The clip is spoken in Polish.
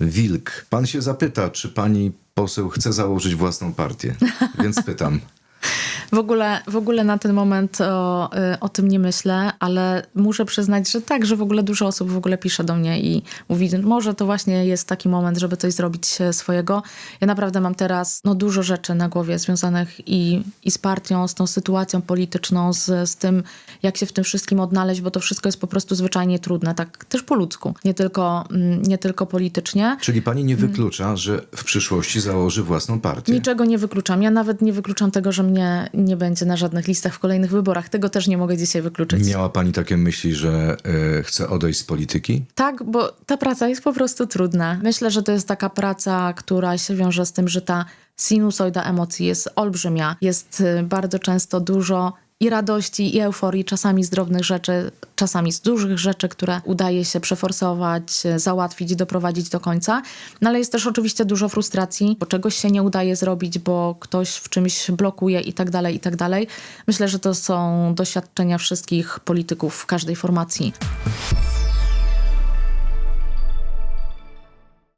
Wilk. Pan się zapyta, czy pani poseł chce założyć własną partię. Więc pytam. W ogóle, w ogóle na ten moment o, y, o tym nie myślę, ale muszę przyznać, że tak, że w ogóle dużo osób w ogóle pisze do mnie i mówi, że może to właśnie jest taki moment, żeby coś zrobić e, swojego. Ja naprawdę mam teraz no, dużo rzeczy na głowie związanych i, i z partią, z tą sytuacją polityczną, z, z tym, jak się w tym wszystkim odnaleźć, bo to wszystko jest po prostu zwyczajnie trudne, tak też po ludzku, nie tylko, mm, nie tylko politycznie. Czyli pani nie wyklucza, że w przyszłości założy własną partię. Niczego nie wykluczam. Ja nawet nie wykluczam tego, że mnie nie będzie na żadnych listach w kolejnych wyborach. Tego też nie mogę dzisiaj wykluczyć. Miała pani takie myśli, że e, chce odejść z polityki? Tak, bo ta praca jest po prostu trudna. Myślę, że to jest taka praca, która się wiąże z tym, że ta sinusoida emocji jest olbrzymia. Jest y, bardzo często dużo i radości, i euforii, czasami z drobnych rzeczy, czasami z dużych rzeczy, które udaje się przeforsować, załatwić, doprowadzić do końca. No ale jest też oczywiście dużo frustracji, bo czegoś się nie udaje zrobić, bo ktoś w czymś blokuje i tak dalej, i tak dalej. Myślę, że to są doświadczenia wszystkich polityków w każdej formacji.